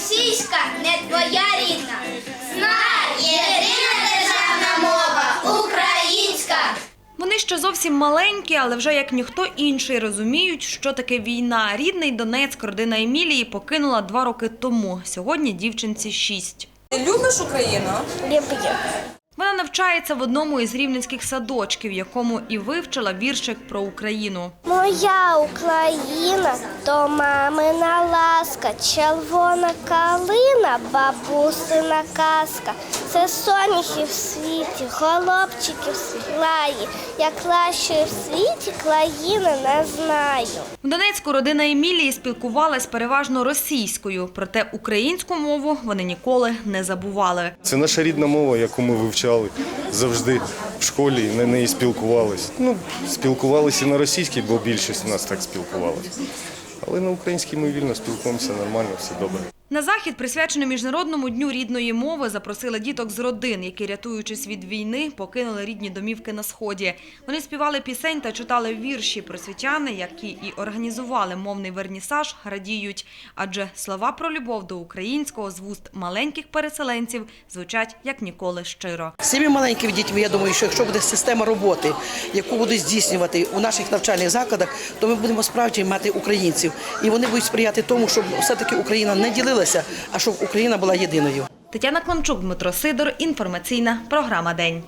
російська не твоя рідна. Знай, єдина державна мова українська. Вони ще зовсім маленькі, але вже як ніхто інший розуміють, що таке війна. Рідний Донецьк родина Емілії покинула два роки тому. Сьогодні дівчинці шість. Ти любиш Україну? Люблю. Вона навчається в одному із рівненських садочків, якому і вивчила віршик про Україну. Моя Україна то мамина ласка, червона калина, бабусина казка. Це соняхи в світі, голубчики в краї. Я кращої в світі країни не знаю. В Донецьку родина Емілії спілкувалась переважно російською, проте українську мову вони ніколи не забували. Це наша рідна мова, яку ми вивчали завжди в школі і на неї спілкувалися. Ну, спілкувалися і на російській, бо більшість у нас так спілкувалася. Але на українській ми вільно спілкуємося нормально, все добре. На захід, присвячений міжнародному дню рідної мови, запросили діток з родин, які, рятуючись від війни, покинули рідні домівки на сході. Вони співали пісень та читали вірші. Просвітяни, які і організували мовний вернісаж, радіють, адже слова про любов до українського з вуст маленьких переселенців звучать як ніколи щиро. З маленькими дітьми, я думаю, що якщо буде система роботи, яку будуть здійснювати у наших навчальних закладах, то ми будемо справді мати українців. І вони будуть сприяти тому, щоб все-таки Україна не ділилася, а щоб Україна була єдиною. Тетяна Кланчук, Дмитро Сидор. Інформаційна програма День.